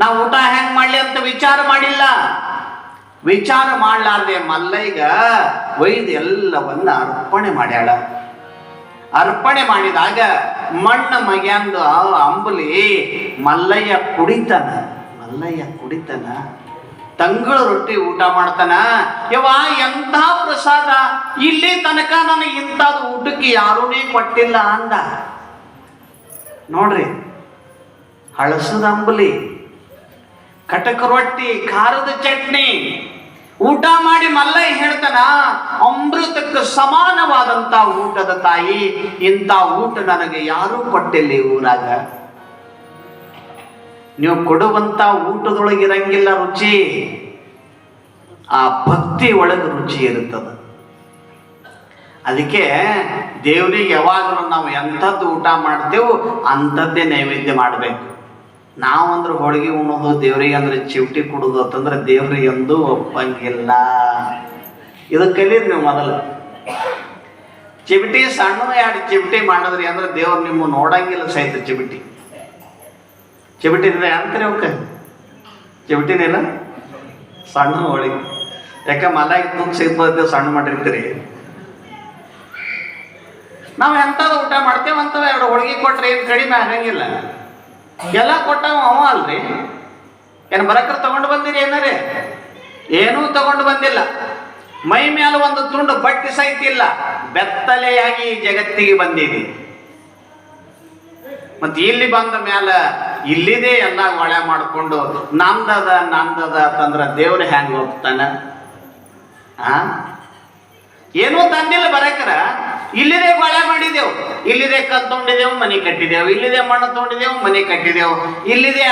ನಾ ಊಟ ಹೆಂಗ್ ಮಾಡ್ಲಿ ಅಂತ ವಿಚಾರ ಮಾಡಿಲ್ಲ. ವಿಚಾರ ಮಾಡ್ಲಾರ್ದೆ ಮಲ್ಲೈಗ ಒಯ್ದು ಎಲ್ಲವನ್ನ ಅರ್ಪಣೆ ಮಾಡ್ಯಾಳ. ಅರ್ಪಣೆ ಮಾಡಿದಾಗ ಮಣ್ಣ ಮಗ್ಯಾಂದು ಅಂಬಲಿ ಮಲ್ಲಯ್ಯ ಕುಡಿತಾನ ಮಲ್ಲಯ್ಯ ಕುಡಿತಾನ, ತಂಗಳ ರೊಟ್ಟಿ ಊಟ ಮಾಡ್ತಾನ. ಯವ್ವ ಎಂಥ ಪ್ರಸಾದ? ಇಲ್ಲಿ ತನಕ ನನಗೆ ಇಂಥದ್ದು ಊಟಕ್ಕೆ ಯಾರೂನೇ ಕೊಟ್ಟಿಲ್ಲ ಅಂದ. ನೋಡ್ರಿ, ಹಳಸದ ಅಂಬಲಿ ಕಟಕ ರೊಟ್ಟಿ, ಖಾರದ ಚಟ್ನಿ. ಊಟ ಮಾಡಿ ಮಲ್ಲಯ್ಯ ಹೇಳ್ತಾನ, ಅಮೃತಕ್ಕೆ ಸಮಾನವಾದಂತ ಊಟದ ತಾಯಿ, ಇಂಥ ಊಟ ನನಗೆ ಯಾರೂ ಕೊಟ್ಟಿಲ್ಲ ಊರಾಗ. ನೀವು ಕೊಡುವಂತ ಊಟದೊಳಗೆ ಇರಂಗಿಲ್ಲ ರುಚಿ. ಆ ಭಕ್ತಿ ಒಳಗೆ ರುಚಿ ಇರುತ್ತದೆ. ಅದಕ್ಕೆ ದೇವ್ರಿಗೆ ಯಾವಾಗಲೂ ನಾವು ಎಂಥದ್ದು ಊಟ ಮಾಡ್ತೇವೋ ಅಂಥದ್ದೇ ನೈವೇದ್ಯ ಮಾಡಬೇಕು. ನಾವಂದ್ರೆ ಹೋಳಿಗೆ ಉಣ್ಣೋದು ದೇವ್ರಿಗೆ ಅಂದ್ರೆ ಚಿವಟಿ ಕೊಡೋದು ಅಂತಂದ್ರೆ ದೇವ್ರಿಗೆ ಎಂದೂ ಒಪ್ಪಂಗಿಲ್ಲ. ಇದು ಕಲೀರಿ ನೀವು ಮೊದಲು. ಚಿಬಿಟಿ ಸಣ್ಣ ಎರಡು ಚಿಬಿಟಿ ಮಾಡಿದ್ರಿ ಅಂದ್ರೆ ದೇವ್ರು ನಿಮ್ಮ ನೋಡಂಗಿಲ್ಲ ಸಹಿತ ಚಿಬಿಟಿ ಚಿಬಿಟಿ ಅಂತಾರೆ ಅವಕ್ಕೆ ಚಿಬಿಟಿನೇನ ಸಣ್ಣ ಹೋಳಿಗೆ ಯಾಕೆ ಮಲಾಗಿ ತುಂಬ ಸಿಗ್ತದೆ ಸಣ್ಣ ಮಾಡಿರ್ತೀರಿ ನಾವು ಎಂಥದ್ದು ಊಟ ಮಾಡ್ತೇವಂತ ಎರಡು ಹೋಳಿಗೆ ಕೊಟ್ರೆ ಏನು ಕಡಿಮೆ ಆಗಂಗಿಲ್ಲ. ಎಲ್ಲ ಕೊಟ್ಟವ ಅವ ಅಲ್ರಿ? ಏನು ಬರಕ್ರ ತಗೊಂಡು ಬಂದಿರಿ ಏನಾರೇ? ಏನೂ ತಗೊಂಡು ಬಂದಿಲ್ಲ. ಮೈ ಮೇಲೆ ಒಂದು ತುಂಡು ಬಟ್ಟೆ ಸಹಿತಿಲ್ಲ ಬೆತ್ತಲೆಯಾಗಿ ಈ ಜಗತ್ತಿಗೆ ಬಂದಿದೆ. ಮತ್ತೆ ಇಲ್ಲಿ ಬಂದ ಮೇಲೆ ಇಲ್ಲಿದೆ ಎಲ್ಲ ಒಳೆ ಮಾಡಿಕೊಂಡು ನಂದದ ನಂದದ ತಂದ್ರ ದೇವ್ರ ಹ್ಯಾಂಗ್ ಹೋಗ್ತಾನ? ಆ? ಏನೂ ತಂದಿಲ್ಲ ಬರಕರ. ಇಲ್ಲಿದೆ ಬಳೆ ಮಾಡಿದೆವು. ಇಲ್ಲಿದೆ ಕಲ್ ತೊಗೊಂಡಿದೆವು, ಮನೆ ಕಟ್ಟಿದೆವು. ಇಲ್ಲಿದೆ ಮಣ್ಣು ತೊಗೊಂಡಿದೆವು, ಮನೆ ಕಟ್ಟಿದೆವು. ಇಲ್ಲಿದೆ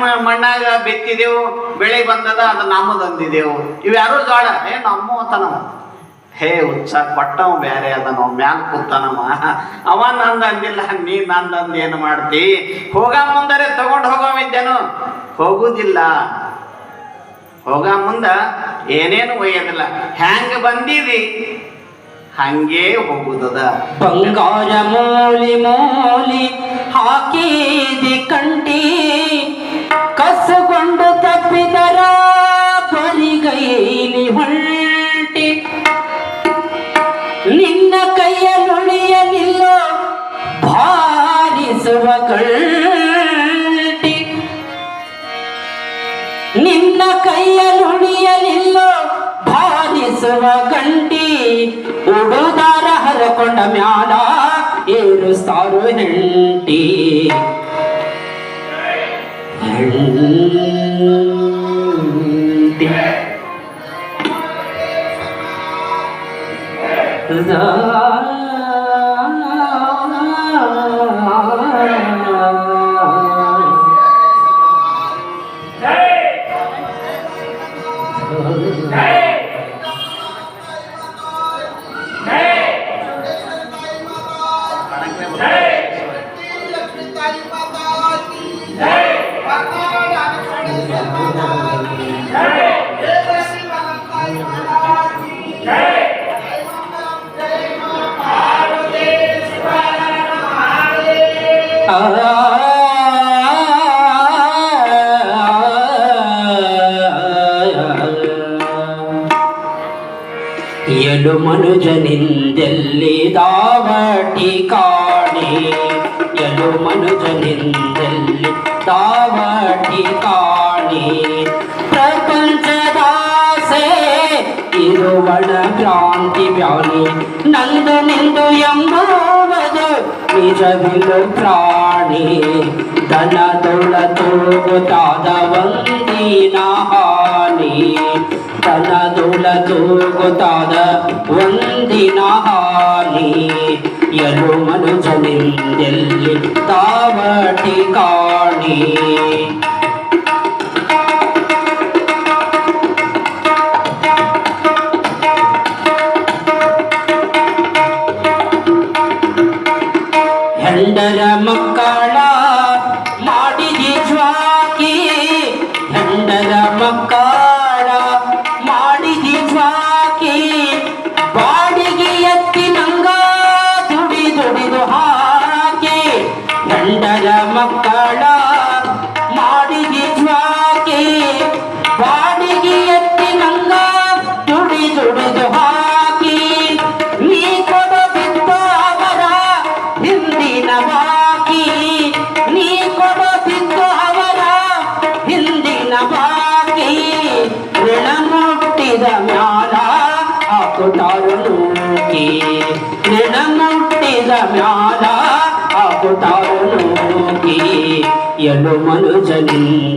ಮಣ್ಣಾಗ ಬೆತ್ತಿದೆವು, ಬೆಳೆ ಬಂದದ, ಅದು ನಮ್ಮದಿದೆವು ಇವ್ಯಾರೂ ಗಾಳ? ಏ, ನಮ್ಮ ಅಂತನವ ಹೇ ಉಚ್ಚ ಕೊಟ್ಟವ ಬೇರೆ ಅದನ ಮ್ಯಾಲ ಕೂತಾನವ. ಅವ ನಂದು ಅಂದಿಲ್ಲ, ನೀ ನಂದು ಅಂದು ಏನು ಮಾಡ್ತಿ? ಹೋಗ ಮುಂದರೆ ತಗೊಂಡು ಹೋಗೋವಿದ್ದೇನು ಹೋಗುದಿಲ್ಲ. ಹೋಗ ಮುಂದ ಏನೇನು ಒಯ್ಯೋದಿಲ್ಲ. ಹ್ಯಾಂಗ ಬಂದಿದಿ? ಹಂಗೇ ಹೋಗುತ್ತದ ಬಂಗಾರ ಮೋಲಿ ಮೋಲಿ ಹಾಕಿದಿ ಕಂಟಿ ಕಸಗೊಂಡು ಉಡುದಾರ ಹರಕೊಂಡ ಮ್ಯಾಲ ಏರುಸ್ತಾರು ಹೆಂಟಿ ಹೆಂಟಿ ಎಲು ಮನುಜನಿಂದೆಲ್ಲಿ ದಾವಟಿ ಕಾಣಿ? ಎಲು ಮನುಜನಿಂದೆಲ್ಲಿ ದಾವಟಿ ಕಾಣಿ? ಪ್ರಪಂಚದಾಸೆ, ಇರುವಣ ಕ್ರಾಂತಿ ವ್ಯಾನಿ ನಂದು ನಿಂದು ಎಂಬುವುದು ನಿಜವಿಲು ಪ್ರಾಣಿ ದನ ದೊಳತು ಗೊತ್ತಾದ ಒಂದಿನ ಹಾನಿ ತನ ದೊಳತು ಗೊತ್ತಾದ ಒಂದಿನ ಹಾನಿ ಎಲು ಮನುಜನಿಂದೆಲ್ಲಿ ತಾವಟಿ ಕಾಣಿ ಎಲು ಮನುಜನಿಂದೆಲ್ಲಿ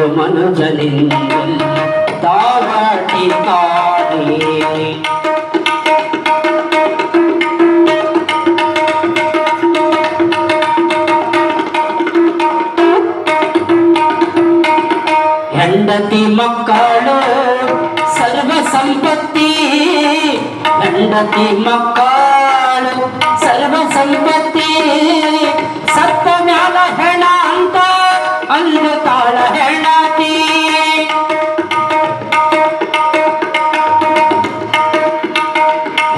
ಎಲ್ಲು ಮನುಜನಿಂದಲ್ ದಾವಟಿ ಕಾಡಿ ಹೆಂಡತಿ ಮಕ್ಕಳು ಸರ್ವ ಸಂಪತ್ತಿ. ಹೆಂಡತಿ ಮಕ್ಕಳು ಅಲ್ಲು ತಾಳ ಹೆಂಡತಿ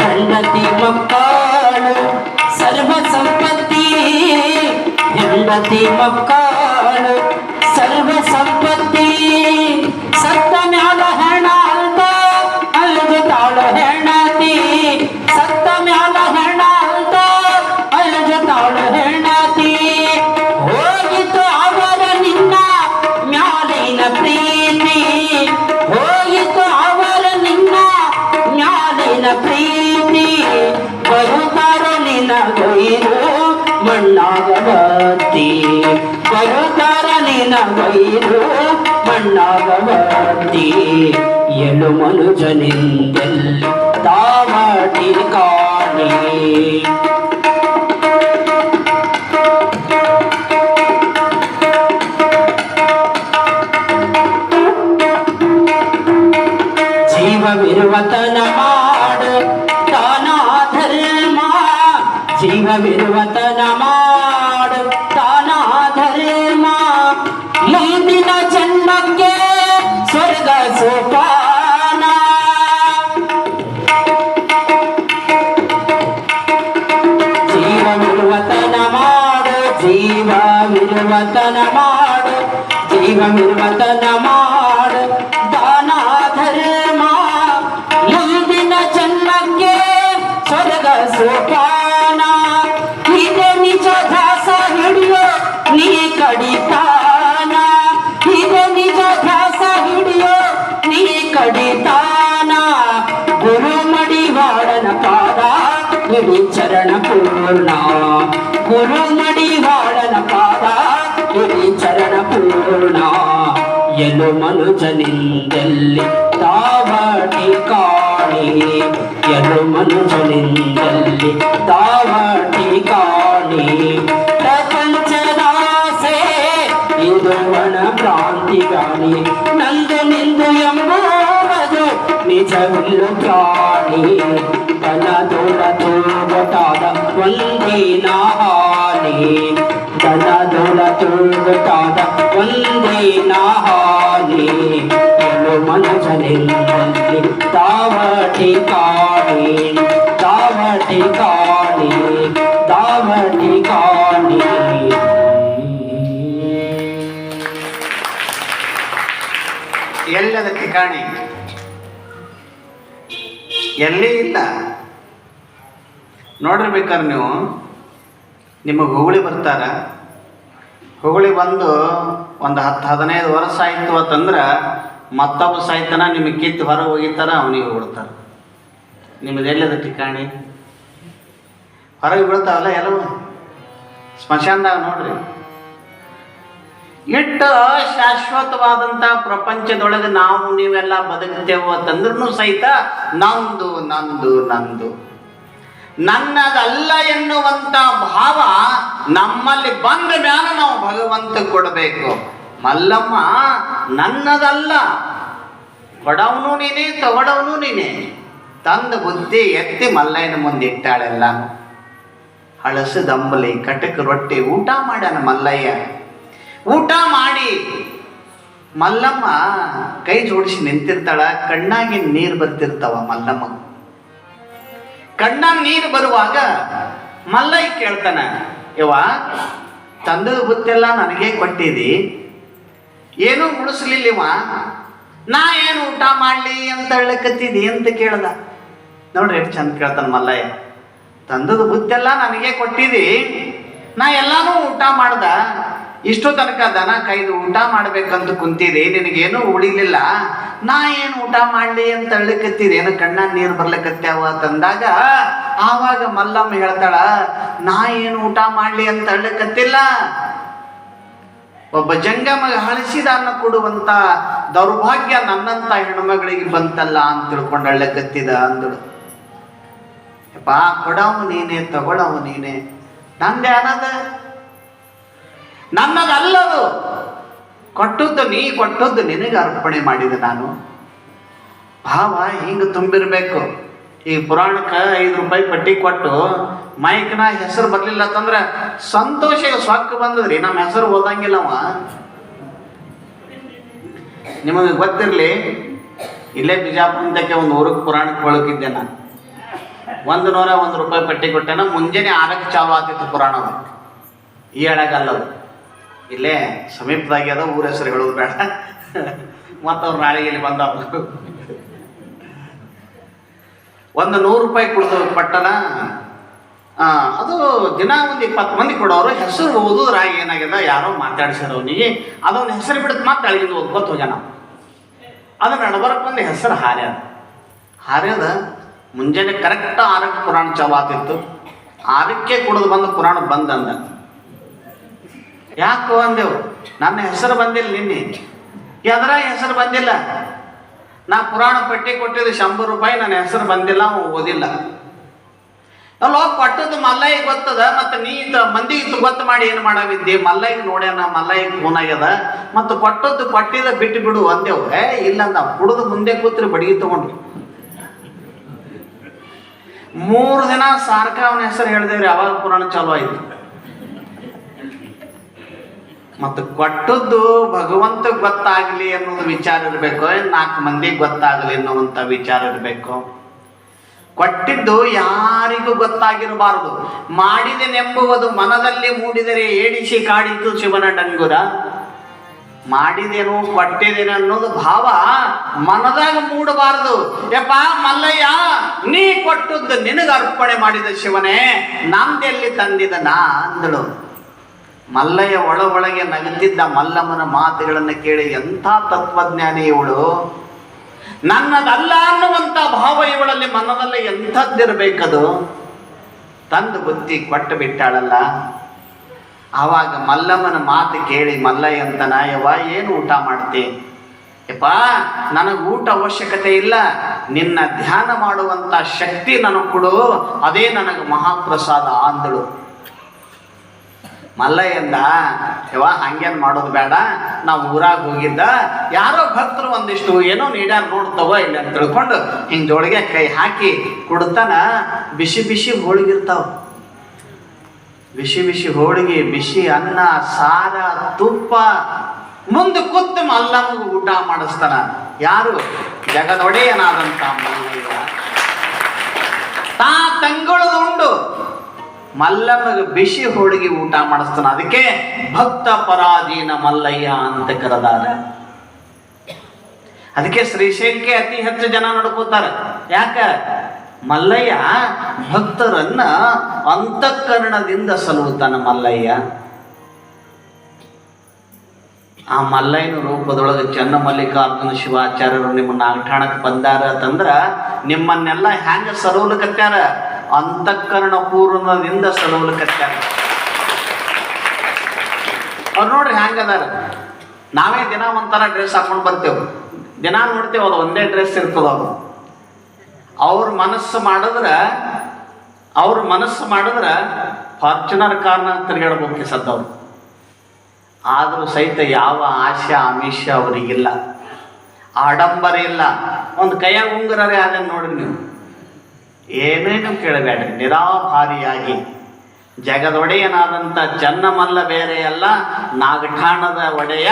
ಹೆಂಡತಿ ಮಕ್ಕಳು ಸರ್ವ ಸಂಪತ್ತಿ. ಹೆಂಡತಿ ಮಕ್ಕಳು. ಬರುತ್ತಾರ ನಿನ್ನ ಗೈರು ಮಣ್ಣಾಗಬತ್ತಿ ಬರುತ್ತಾರ ನಿನ್ನ ಗೈರು ಮಣ್ಣಾಗಬತ್ತಿ ಎಳು ಮನುಜನಿಂದೆಲ್ಲಿ ತಾವಟಿ ಕಾಣಿ ಜೀವವಿರುವತನ ಮಾಡು ಚರಣ ಪೂರ್ಣ. ಗುರು ಮಡಿವಾಳನ ಪಾದ ಪೂರ್ಣ ಎಲು ಮನುಜನಿಂದೆಲ್ಲಿ ತಾವಟಿ ಕಾಣಿ ಎಲು ಮನುಜನಿಂದೆಲ್ಲಿ ತಾವಟಿ ಕಾಣಿ ಪ್ರಪಂಚದಾಸೆ ಇದು ವನ ಭ್ರಾಂತಿಗಾಣಿ ನಂದು ನಿಂದು ಎಂಬುವುದು ನಿಜವಿಲ್ಲು ಪ್ರಾಣಿ ದನದೊಳ ತೂಗುತ್ತಾದ ಒಂದಿನ ಹಾನಿ ದನದೊಳ ತೂಗುತ್ತಾದ ಒಂದಿನ ಹಾನಿ ಎಲು ಮನುಜನಿಂದಲ್ಲಿ ತಾವಟಿ ಕಾಣಿ ತಾವಟಿ ಕಾಣಿ ತಾವಟಿ ಕಾಣಿ ಎಲ್ಲದ ಠಿಕಾಣಿ ಎಲ್ಲಿ ಇಲ್ಲ? ನೋಡಿರ್ಬೇಕಾದ್ರೆ ನೀವು ನಿಮಗೆ ಹುಗುಳಿ ಬರ್ತಾರೆ. ಹುಗುಳಿ ಬಂದು ಒಂದು ಹತ್ತು ಹದಿನೈದು ವರ್ಷ ಆಯಿತು ಅಂತಂದ್ರೆ ಮತ್ತೊಬ್ಬ ಸಾಯ್ತಾನ ನಿಮಗೆ ಕಿತ್ತು ಹೊರಗೆ ಹೋಗಿತ್ತಾರ ಅವನಿಗೆ ಹೊಡ್ತಾರೆ ನಿಮ್ಮದು ಎಲ್ಲದ ಠಿಕಾಣಿ? ಹೊರಗೆ ಬೀಳ್ತಾವಲ್ಲ ಎಲ್ಲವೂ ಸ್ಮಶಾನದಾಗ ನೋಡ್ರಿ. ಇಟ್ಟು ಶಾಶ್ವತವಾದಂಥ ಪ್ರಪಂಚದೊಳಗೆ ನಾವು ನೀವೆಲ್ಲ ಬದುಕ್ತೇವೆ ಅಂತಂದ್ರೂ ಸಹಿತ ನಂದು ನಂದು ನಂದು. ನನ್ನದಲ್ಲ ಎನ್ನುವಂತ ಭಾವ ನಮ್ಮಲ್ಲಿ ಬಂದ ಮ್ಯಾಲ ನಾವು ಭಗವಂತ ಕೊಡಬೇಕು. ಮಲ್ಲಮ್ಮ, ನನ್ನದಲ್ಲ. ಕೊಡವನು ನೀನೇ, ತಗೊಡವನು ನೀನೇ. ತಂದ ಬುದ್ಧಿ ಎತ್ತಿ ಮಲ್ಲಯ್ಯನ ಮುಂದೆ ಇಟ್ಟಾಳೆಲ್ಲ. ಹಳಸದಂಬಲಿ ಕಟಕ ರೊಟ್ಟಿ, ಊಟ ಮಾಡ್ಯಾನ ಮಲ್ಲಯ್ಯ. ಊಟ ಮಾಡಿ ಮಲ್ಲಮ್ಮ ಕೈ ಜೋಡಿಸಿ ನಿಂತಿರ್ತಾಳ ಕಣ್ಣಾಗಿ ನೀರು ಬರ್ತಿರ್ತಾವ ಮಲ್ಲಮ್ಮ. ಕಣ್ಣಾಗ ನೀರು ಬರುವಾಗ ಮಲ್ಲೈ ಕೇಳ್ತಾನ ಇವ ತಂದದ ಬುತ್ತೆಲ್ಲ ನನಗೆ ಕೊಟ್ಟಿದಿ. ಏನೂ ಉಳಿಸ್ಲಿಲ್ಲವ ನಾ ಏನು ಊಟ ಮಾಡ್ಲಿ ಅಂತ ಹೇಳಕತ್ತಿದಿ ಅಂತ ಕೇಳ್ದ. ನೋಡ್ರಿ ಎಷ್ಟು ಚಂದ ಕೇಳ್ತಾನ ಮಲ್ಲಯ್ಯ. ತಂದದ ಬುತ್ತೆಲ್ಲ ನನಗೆ ಕೊಟ್ಟಿದಿ. ನಾ ಎಲ್ಲಾನು ಊಟ ಮಾಡ್ದ. ಇಷ್ಟು ತನಕ ದನ ಕೈದು ಊಟ ಮಾಡ್ಬೇಕಂತ ಕುಂತೀರಿ, ನಿನಗೇನು ಉಳಿಲಿಲ್ಲ. ನಾ ಏನು ಊಟ ಮಾಡ್ಲಿ ಅಂತ ಹೇಳಕತ್ತಿದಿ ಏನು ಕಣ್ಣ ನೀರು ಬರ್ಲಕತ್ಯಾವ ತಂದಾಗ? ಆವಾಗ ಮಲ್ಲಮ್ಮ ಹೇಳ್ತಾಳ, ನಾ ಏನು ಊಟ ಮಾಡ್ಲಿ ಅಂತ ಹೇಳಕತ್ತಿಲ್ಲ ಒಬ್ಬ ಜಂಗಮಗ ಹಳಸಿದ ಅನ್ನ ಕೊಡುವಂತ ದೌರ್ಭಾಗ್ಯ ನನ್ನಂತ ಹೆಣ್ಮಗಳಿಗೆ ಬಂತಲ್ಲ ಅಂತ ತಿಳ್ಕೊಂಡು ಅಳ್ಳಕತ್ತಿದ ಅಂದಳು. ಯಪ್ಪ ಕೊಡವು ನೀನೆ ತಗೊಳವು ನೀನೆ. ನಂದೇ ಅನ್ನದ ನನ್ನದಲ್ಲದು. ಕೊಟ್ಟದ್ದು ನೀ, ಕೊಟ್ಟದ್ದು ನಿನಗೆ ಅರ್ಪಣೆ ಮಾಡಿದೆ ನಾನು. ಭಾವ, ಹಿಂಗೆ ತುಂಬಿರಬೇಕು. ಈ ಪುರಾಣಕ್ಕೆ ಐದು ರೂಪಾಯಿ ಪಟ್ಟಿ ಕೊಟ್ಟು ಮೈಕ್ನ ಹೆಸರು ಬರಲಿಲ್ಲ ಅಂತಂದ್ರೆ ಸಂತೋಷ ಸೊಕ್ಕ ಬಂದದ್ರಿ. ನಮ್ಮ ಹೆಸರು ಓದಂಗಿಲ್ಲವ ನಿಮಗೆ ಗೊತ್ತಿರಲಿ, ಇಲ್ಲೇ ಬಿಜಾಪುರದಕ್ಕೆ ಒಂದು ಊರಿಗೆ ಪುರಾಣಕ್ಕೆ ಬಳಕಿದ್ದೆ ನಾನು. ಒಂದು ನೂರ ಒಂದು ರೂಪಾಯಿ ಪಟ್ಟಿ ಕೊಟ್ಟೆನ ಮುಂಜಾನೆ ಆರಕ್ಕೆ ಚಾಲು ಆಗ್ತಿತ್ತು ಪುರಾಣ. ಅದು. ಇಲ್ಲೇ ಸಮೀಪದಾಗಿ ಅದ, ಊರ ಹೆಸರು ಹೇಳೋದು ಬೇಡ. ಮತ್ತು ಅವ್ರು ನಾಳೆಗೆ ಇಲ್ಲಿ ಬಂದ ಒಂದು ನೂರು ರೂಪಾಯಿ ಕೊಡ್ದು ಪಟ್ಟಣ. ಅದು ದಿನ ಒಂದು ಇಪ್ಪತ್ತು ಮಂದಿ ಕೊಡೋರು, ಹೆಸರು ಓದೋದ್ರಾಗ ಏನಾಗ್ಯದ ಯಾರೋ ಮಾತಾಡಿಸ್ಯಾರ ಅವನಿಗೆ. ಅದೊಂದು ಹೆಸರು ಬಿಡುತ್ತೆ ಮತ್ತೆ ಅಳಗಿಂದ ಓದ್ಕೊತ ಹೋಗ್ಯಾನ ಅದು ನಡಬರಕ್ಕೆ ಒಂದು ಹೆಸರು ಹಾರ್ಯದ. ಹಾರ್ಯದ, ಮುಂಜಾನೆ ಕರೆಕ್ಟ್ ಆರಕ್ಕೆ ಪುರಾಣ ಚಾಲು ಆತಿತ್ತು ಆರಕ್ಕೆ ಕುಡಿದು ಬಂದು ಪುರಾಣ ಬಂದಂದ ಯಾಕೋ ಅಂದೆವು. ನನ್ನ ಹೆಸರು ಬಂದಿಲ್ಲ ನಿನ್ನೆ. ಎದರ ಹೆಸರು ಬಂದಿಲ್ಲ. ನಾ ಪುರಾಣ ಪಟ್ಟಿ ಕೊಟ್ಟಿದ್ದು ಶಂಬರ್ ರೂಪಾಯಿ, ನನ್ನ ಹೆಸರು ಬಂದಿಲ್ಲ, ಅವ ಓದಿಲ್ಲ. ಅಲ್ಲೋ ಕೊಟ್ಟದ್ದು ಮಲ್ಲಯ್ಯ ಗೊತ್ತದ, ಮತ್ತೆ ನೀ ಮಂದಿ ಮಂದಿಗೆ ಗೊತ್ತು ಮಾಡಿ ಏನು ಮಾಡವಿದ್ದಿ ಮಲ್ಲಯ್ಯ ನೋಡ್ಯಾನ ಮಲ್ಲಯ್ಯ ಫೋನ್ ಆಗ್ಯದ. ಮತ್ತು ಕೊಟ್ಟದ್ದು ಕೊಟ್ಟಿದ ಬಿಟ್ಟು ಬಿಡು ಅಂದೆವು. ಏ, ಇಲ್ಲ ನಾವು ಕುಡಿದು ಮುಂದೆ ಕೂತ್ರಿ ಬಡಿಗೆ ತಗೊಂಡ್ರಿ. ಮೂರು ದಿನ ಸಾರ್ಕ ಅವನ ಹೆಸರು ಹೇಳಿದೇವ್ರಿ ಅವಾಗ ಪುರಾಣ ಚಾಲು ಆಯ್ತು. ಮತ್ತು ಕೊಟ್ಟದ್ದು ಭಗವಂತ ಗೊತ್ತಾಗ್ಲಿ ಅನ್ನೋದು ವಿಚಾರ ಇರಬೇಕು. ನಾಲ್ಕು ಮಂದಿಗೆ ಗೊತ್ತಾಗಲಿ ಅನ್ನುವಂಥ ವಿಚಾರ ಇರಬೇಕು. ಕೊಟ್ಟಿದ್ದು ಯಾರಿಗೂ ಗೊತ್ತಾಗಿರಬಾರದು. ಮಾಡಿದೆನೆಂಬುವುದು ಮನದಲ್ಲಿ ಮೂಡಿದರೆ ಏಡಿಸಿ ಕಾಡಿತು ಶಿವನ ಡಂಗುರ. ಮಾಡಿದೇನು ಕೊಟ್ಟಿದ್ದೇನೆ ಅನ್ನೋದು ಭಾವ ಮನದಾಗ ಮೂಡಬಾರದು. ಯಪ್ಪ ಮಲ್ಲಯ್ಯ, ನೀ ಕೊಟ್ಟದ್ದು ನಿನಗೆ ಅರ್ಪಣೆ ಮಾಡಿದ ಶಿವನೇ, ನಂದೆಲ್ಲಿ ತಂದಿದ ನಾ ಅಂದಳು. ಮಲ್ಲಯ್ಯ ಒಳ ಒಳಗೆ ನಗುತ್ತಿದ್ದ ಮಲ್ಲಮ್ಮನ ಮಾತುಗಳನ್ನು ಕೇಳಿ ಎಂಥ ತತ್ವಜ್ಞಾನಿ ಇವಳು? ನನ್ನದಲ್ಲ ಅನ್ನುವಂಥ ಭಾವ ಇವಳಲ್ಲಿ ಮನದಲ್ಲಿ ಎಂಥದ್ದಿರಬೇಕದು? ತಂದು ಬುತ್ತಿ ಕೊಟ್ಟು ಬಿಟ್ಟಾಳಲ್ಲ. ಆವಾಗ ಮಲ್ಲಮ್ಮನ ಮಾತು ಕೇಳಿ ಮಲ್ಲಯ್ಯ ಅಂತ ನಾಯವ್ವ ಏನು ಊಟ ಮಾಡ್ತಿ? ಯಪ್ಪ, ನನಗೆ ಊಟ ಅವಶ್ಯಕತೆ ಇಲ್ಲ. ನಿನ್ನ ಧ್ಯಾನ ಮಾಡುವಂಥ ಶಕ್ತಿ ನನಗೆ ಕೊಡು. ಅದೇ ನನಗೆ ಮಹಾಪ್ರಸಾದ ಅಂದಳು. ಮಲ್ಲಯ್ಯಂದ ಯವಾ ಹಂಗೇನು ಮಾಡೋದು ಬೇಡ. ನಾವು ಊರಾಗ ಹೋಗಿದ್ದ, ಯಾರೋ ಭಕ್ತರು ಒಂದಿಷ್ಟು ಏನೋ ನೀಡ್ಯಾರ ನೋಡ್ ತಗೋ ಇಲ್ಲ ಅಂತ ತಿಳ್ಕೊಂಡು ಹಿಂಗೆ ಜೋಳಿಗೆ ಕೈ ಹಾಕಿ ಕುಡ್ತಾನ, ಬಿಸಿ ಬಿಸಿ ಹೋಳಿಗಿರ್ತಾವ. ಬಿಸಿ ಬಿಸಿ ಹೋಳಿಗೆ, ಬಿಸಿ ಅನ್ನ, ಸಾರ, ತುಪ್ಪ, ಮುಂದೆ ಕೂತು ಮಲ್ಲಮ್ಮಗೆ ಊಟ ಮಾಡಿಸ್ತಾನ. ಯಾರು? ಜಗದೊಡೆಯನಾದಂಥ ಮಲ್ಲಯ್ಯ. ತಾ ತಂಗೊಳದು ಉಂಡು ಮಲ್ಲಮ್ಮಗೆ ಬಿಸಿ ಹೋಳಿಗೆ ಊಟ ಮಾಡಿಸ್ತಾನ. ಅದಕ್ಕೆ ಭಕ್ತ ಪರಾಧೀನ ಮಲ್ಲಯ್ಯ ಅಂತ ಕರೆದಾರ. ಅದಕ್ಕೆ ಶ್ರೀಶೈಲಕ್ಕೆ ಅತಿ ಹೆಚ್ಚು ಜನ ನಡ್ಕೋತಾರೆ. ಯಾಕ? ಮಲ್ಲಯ್ಯ ಭಕ್ತರನ್ನ ಅಂತಃಕರಣದಿಂದ ಸಲುಹುತ್ತಾನ ಮಲ್ಲಯ್ಯ. ಆ ಮಲ್ಲಯ್ಯನ ರೂಪದೊಳಗೆ ಚನ್ನ ಮಲ್ಲಿಕಾರ್ಜುನ ಶಿವಾಚಾರ್ಯರು ನಿಮ್ಮ ನಾಗಠಾಣಕ್ಕೆ ಬಂದಾರ ಅಂತಂದ್ರ ನಿಮ್ಮನ್ನೆಲ್ಲ ಹ್ಯಾಂಗ ಸಲುವ್ಲಕತ್ಯಾರ ಅಂತಃಕರಣ ಪೂರ್ಣದಿಂದ ಸಲುವ್ಲಕತ್ಯಾರ ಅವ್ರು ನೋಡ್ರಿ ಹ್ಯಾಂಗದಾರ. ನಾವೇ ದಿನ ಒಂಥರ ಡ್ರೆಸ್ ಹಾಕೊಂಡು ಬರ್ತೇವೆ. ದಿನ ನೋಡ್ತೇವೆ ಅದು ಒಂದೇ ಡ್ರೆಸ್ ಇರ್ತದ ಅದು. ಅವ್ರ ಮನಸ್ಸು ಮಾಡಿದ್ರೆ, ಅವ್ರ ಮನಸ್ಸು ಮಾಡಿದ್ರೆ ಫಾರ್ಚುನರ್ ಕಾರ್ನ ತಿರುಗಾಡ್ಬೇಕು ಸದ್ದವ್ರು ಆದರೂ ಸಹಿತ ಯಾವ ಆಶೆ ಆಮಿಷ ಅವರಿಗಿಲ್ಲ. ಆಡಂಬರ ಇಲ್ಲ. ಒಂದು ಕೈಯಾಗ ಉಂಗುರರೇ ಅದನ್ನು ನೋಡ್ರಿ ನೀವು. ಏನೇನು ಕೇಳಬೇಡ್ರಿ. ನಿರಾಭಾರಿಯಾಗಿ ಜಗದೊಡೆಯನಾದಂಥ ಚನ್ನಮಲ್ಲ ಬೇರೆ ಅಲ್ಲ, ನಾಗಠಾಣದ ಒಡೆಯ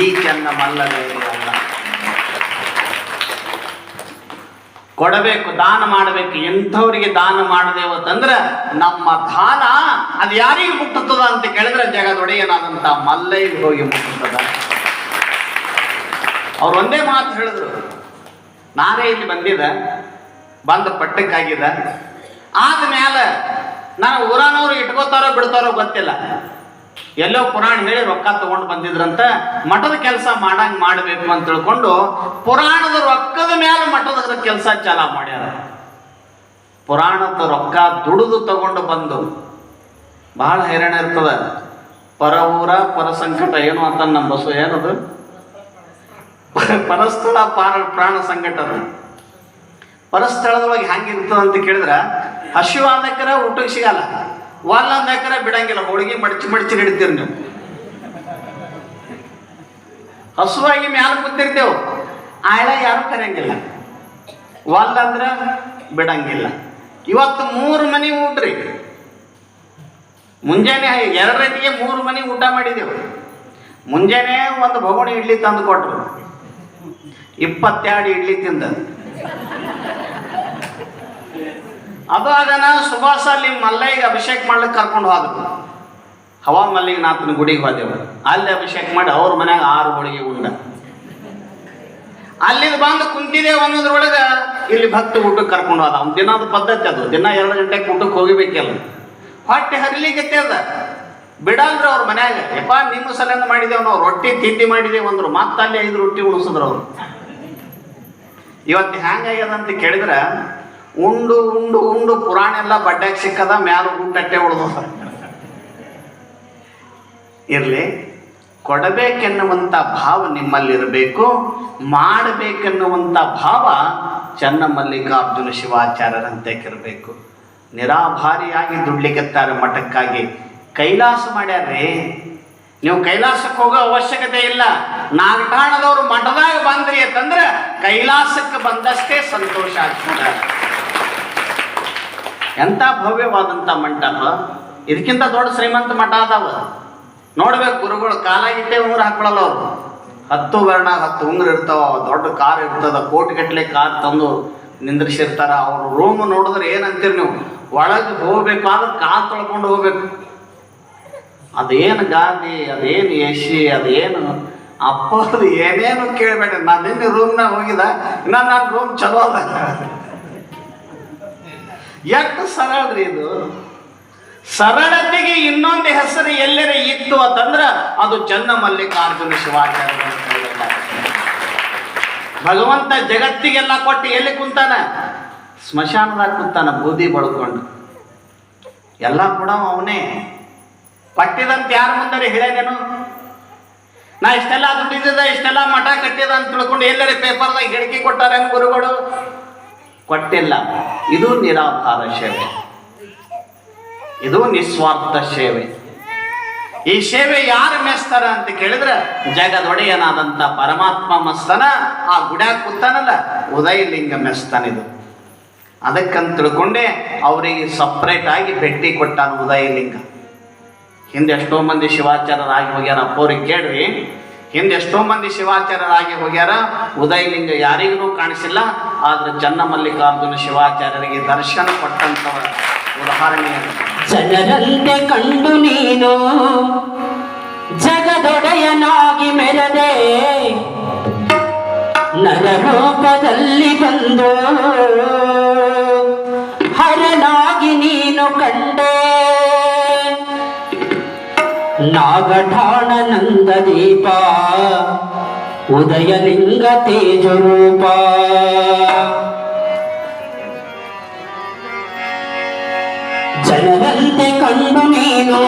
ಈ ಚನ್ನಮಲ್ಲ ಬೇರೆ ಅಲ್ಲ. ಕೊಡಬೇಕು, ದಾನ ಮಾಡಬೇಕು. ಎಂಥವ್ರಿಗೆ ದಾನ ಮಾಡದೇವತ್ತಂದ್ರೆ ನಮ್ಮ ದಾನ ಅದು ಯಾರಿಗೆ ಮುಟ್ಟುತ್ತದ ಅಂತ ಕೇಳಿದ್ರೆ ಜಗದೊಡೆಯನಾದಂಥ ಮಲ್ಲೈಗೆ ಹೋಗಿ ಮುಟ್ಟುತ್ತದ. ಅವ್ರು ಒಂದೇ ಮಾತು ಹೇಳಿದ್ರು. ನಾನೇ ಇಲ್ಲಿ ಬಂದಿದ್ದ. ಬಂದ ಪಟ್ಟಕ್ಕಾಗಿದ್ದ ಆದ್ಮೇಲೆ ನಾನು ಊರಾನವ್ರು ಇಟ್ಕೋತಾರೋ ಬಿಡ್ತಾರೋ ಗೊತ್ತಿಲ್ಲ. ಎಲ್ಲೋ ಪುರಾಣ ಹೇಳಿ ರೊಕ್ಕ ತಗೊಂಡು ಬಂದಿದ್ರಂತ ಮಠದ ಕೆಲಸ ಮಾಡಂಗ್ ಮಾಡಬೇಕು ಅಂತ ತಿಳ್ಕೊಂಡು ಪುರಾಣದ ರೊಕ್ಕದ ಮೇಲೆ ಮಠದ ಕೆಲಸ ಚಾಲ ಮಾಡ್ಯಾರ. ಪುರಾಣದ ರೊಕ್ಕ ದುಡಿದು ತಗೊಂಡು ಬಂದು ಬಹಳ ಹೈರಾಣ ಇರ್ತದ. ಪರ ಊರ, ಪರ ಸಂಕಟ ಏನು ಅಂತ ನಮ್ಮ ಬಸ್ಸು ಏನದು? ಪರಸ್ಥಳ ಪಾರ ಪ್ರಾಣ ಸಂಕಟ ಪರಸ್ಥಳದೊಳಗೆ ಹೆಂಗಿರ್ತದ ಅಂತ ಕೇಳಿದ್ರೆ ಹಸಿವು ಆದಕ್ಕರ ಊಟಕ್ಕೆ ಸಿಗಲ್ಲ. ವಾಲ್ ಅಂದಕ್ಕರ ಬಿಡಂಗಿಲ್ಲ, ಹೋಳಿಗೆ ಮಡಚಿ ಮಡಚಿ ಹಿಡಿತೀರಿ ನೀವು. ಹಸುವಾಗಿ ಮ್ಯಾಲ ಕೂತಿರ್ತೇವೆ ಆಳ ಯಾರು ಕರೆಯಂಗಿಲ್ಲ. ವಾಲ್ ಅಂದ್ರ ಬಿಡಂಗಿಲ್ಲ. ಇವತ್ತು ಮೂರು ಮನಿ ಊಟ್ರಿ ಮುಂಜಾನೆ ಎರಡರೈತಿಗೆ ಮೂರು ಮನಿ ಊಟ ಮಾಡಿದೆವು. ಮುಂಜಾನೆ ಒಂದು ಭಗೋಣಿ ಇಡ್ಲಿ ತಂದು ಕೊಟ್ರು. ಇಪ್ಪತ್ತೆರಡು ಇಡ್ಲಿ ತಿಂದ. ಅದು ಅದನ್ನ ಸುಭಾಷ ಅಲ್ಲಿ ಮಲ್ಲೈಗೆ ಅಭಿಷೇಕ ಮಾಡ್ಲಿಕ್ಕೆ ಕರ್ಕೊಂಡು ಹೋದ್ರು. ಹವಾ ಮಲ್ಲಿಗನಾಥನ ಗುಡಿಗೆ ಹೋದೆವು. ಅಲ್ಲಿ ಅಭಿಷೇಕ ಮಾಡಿ ಅವ್ರ ಮನ್ಯಾಗ ಆರು ಹೋಳಿಗೆ ಉಂಡ. ಅಲ್ಲಿಂದ ಬಂದು ಕುಂತಿದ್ದೇವೆ ಅನ್ನೋದ್ರೊಳಗೆ ಇಲ್ಲಿ ಭಕ್ತ ಊಟಕ್ಕೆ ಕರ್ಕೊಂಡು ಹೋದ. ಅವ್ನ ದಿನದ ಪದ್ಧತಿ ಅದು. ದಿನ ಎರಡು ಗಂಟೆಗೆ ಊಟಕ್ಕೆ ಹೋಗಿಬೇಕಲ್ಲ. ಹೊಟ್ಟೆ ಹರಿಲಿಕ್ಕೆ ಅದ. ಬಿಡಲ್ರಿ ಅವ್ರ ಮನ್ಯಾಗ. ಯಪ್ಪ, ನಿಮ್ಮ ಸಲಹೆ ಮಾಡಿದೇವ್ ನಾವು ರೊಟ್ಟಿ ತಿಂಡಿ ಮಾಡಿದೆ ಅಂದ್ರು. ಮತ್ತೆ ಅಲ್ಲಿ ಐದು ರೊಟ್ಟಿ ಉಣಿಸಿದ್ರು ಅವ್ರು. ಇವತ್ತು ಹೆಂಗಾಗ್ಯದ ಅಂತ ಕೇಳಿದ್ರೆ, ಉಂಡು ಉಂಡು ಉಂಡು ಪುರಾಣ ಎಲ್ಲ ಬಡ್ಡ್ಯಾಗ ಸಿಕ್ಕದ, ಮ್ಯಾಲ ಊಟಟ್ಟೆ ಉಳಿದು ಇರಲಿ ಕೊಡಬೇಕೆನ್ನುವಂಥ ಭಾವ ನಿಮ್ಮಲ್ಲಿರಬೇಕು ಮಾಡಬೇಕೆನ್ನುವಂಥ ಭಾವ ಚನ್ನಮಲ್ಲಿಕಾರ್ಜುನ ಶಿವಾಚಾರ್ಯರಂತೆ ಇರಬೇಕು. ನಿರಾಭಾರಿಯಾಗಿ ದುಡ್ಲಿಕ್ಕೆತ್ತಾರೆ ಮಠಕ್ಕಾಗಿ. ಕೈಲಾಸ ಮಾಡ್ಯಾರ್ರಿ ನೀವು ಕೈಲಾಸಕ್ಕೆ ಹೋಗೋ ಅವಶ್ಯಕತೆ ಇಲ್ಲ. ನಾಗಠಾಣದವರು ಮಠದಾಗ ಬಂದ್ರಿ ಅಂತಂದ್ರೆ ಕೈಲಾಸಕ್ಕೆ ಬಂದಷ್ಟೇ ಸಂತೋಷ ಆಗ್ತದೆ. ಎಂಥ ಭವ್ಯವಾದಂಥ ಮಂಟಪ. ಇದಕ್ಕಿಂತ ದೊಡ್ಡ ಶ್ರೀಮಂತ ಮಠ ಅದಾವ. ನೋಡ್ಬೇಕು ಗುರುಗಳು ಕಾಲಾಗಿಟ್ಟೆ ಉಂಗ್ರ ಹಾಕೊಳ್ಳಲ್ಲ ಅವರು. ಹತ್ತು ವರ್ಣ, ಹತ್ತು ಉಂಗ್ರ ಇರ್ತಾವ, ದೊಡ್ಡ ಕಾರ್ ಇರ್ತದ ಕೋಟಿಗಟ್ಟಲೆ ಕಾರ್ ತಂದು ನಿಂದ್ರಿಸಿರ್ತಾರ. ಅವ್ರ ರೂಮ್ ನೋಡಿದ್ರೆ ಏನಂತೀರಿ ನೀವು? ಒಳಗೆ ಹೋಗ್ಬೇಕಾದ್ರೆ ಕಾಲು ತೊಳ್ಕೊಂಡು ಹೋಗ್ಬೇಕು. ಅದೇನು ಗಾದಿ ಅದೇನು ಯಶಿ ಅದೇನು ಅಪ್ಪ, ಅದು ಏನೇನು ಕೇಳಬೇಡ. ನಾನು ನಿನ್ನೆ ರೂಮ್ನಾಗ ಹೋಗಿದ ನಾನು ನನ್ನ ರೂಮ್ ಚಲೋ ಅದ. ಎಷ್ಟು ಸರಳ ಇದು. ಸರಳತೆಗೆ ಇನ್ನೊಂದು ಹೆಸರು ಎಲ್ಲರ ಇತ್ತು ಅಂತಂದ್ರ ಅದು ಚನ್ನಮಲ್ಲಿಕಾರ್ಜುನ ಶಿವಾಚಾರ್ಯ ಅಂತ ಹೇಳಿದ್ದಾರೆ. ಭಗವಂತ ಜಗತ್ತಿಗೆಲ್ಲ ಕೊಟ್ಟು ಎಲ್ಲಿ ಕುಂತಾನ? ಸ್ಮಶಾನದಾಗ ಕುಂತಾನ, ಬೂದಿ ಬಳ್ಕೊಂಡು. ಎಲ್ಲ ಕೂಡ ಅವನೇ. ಪಟ್ಟಿದಂತ ಯಾರ ಮುಂದರೆ ಹೇಳೇನೇನು ನಾ ಇಷ್ಟೆಲ್ಲ ದುಡ್ಡಿದ್ದ ಇಷ್ಟೆಲ್ಲ ಮಠ ಕಟ್ಟಿದ ಅಂತ ತಿಳ್ಕೊಂಡು ಎಲ್ಲರ ಪೇಪರ್ದಾಗ ಹೇಳಿಕೆ ಕೊಟ್ಟಾರ ಗುರುಗಳು? ಕೊಟ್ಟಿಲ್ಲ. ಇದು ನಿರಾಕಾರ ಸೇವೆ. ಇದು ನಿಸ್ವಾರ್ಥ ಸೇವೆ. ಈ ಸೇವೆ ಯಾರು ಮೆಸ್ತಾರ ಅಂತ ಕೇಳಿದ್ರೆ ಜಗದೊಡೆಯನಾದಂತ ಪರಮಾತ್ಮ ಮಸ್ತನ, ಆ ಗುಡ್ಯಾಗ ಕೂತಾನಲ್ಲ ಉದಯಲಿಂಗ ಮೆಸ್ತಾನಿದು ಅದಕ್ಕಂತ ತಿಳ್ಕೊಂಡೆ ಅವರಿಗೆ ಸಪ್ರೇಟ್ ಆಗಿ ಭೇಟಿ ಕೊಟ್ಟಾನ ಉದಯಲಿಂಗ. ಹಿಂದೆ ಎಷ್ಟೋ ಮಂದಿ ಶಿವಾಚಾರ್ಯರಾಗಿ ಹೋಗ್ಯಾರ ಅಪ್ಪವ್ರಿಗೆ ಕೇಳ್ರಿ. ಹಿಂದೆ ಎಷ್ಟೋ ಮಂದಿ ಶಿವಾಚಾರ್ಯರಾಗಿ ಹೋಗ್ಯಾರ, ಉದಯಲಿಂಗ ಯಾರಿಗೂ ಕಾಣಿಸಿಲ್ಲ, ಆದ್ರೆ ಚನ್ನಮಲ್ಲಿಕಾರ್ಜುನ ಶಿವಾಚಾರ್ಯರಿಗೆ ದರ್ಶನ ಕೊಟ್ಟಂತವ ಉದಾಹರಣೆ. ಜನರಂತೆ ಕಂಡು ನೀನು, ಜಗದೊಡೆಯನಾಗಿ ಮೆರದೆ. ನರರೂಪದಲ್ಲಿ ಬಂದು, ಹರನಾಗಿ ನೀನು ಕಂಡೆ. ನಾಗಠಾಣನಂದದೀಪ ಉದಯಲಿಂಗ ತೇಜರೂಪ ಜನರಂತೆ ಕಂಡು ನೀನು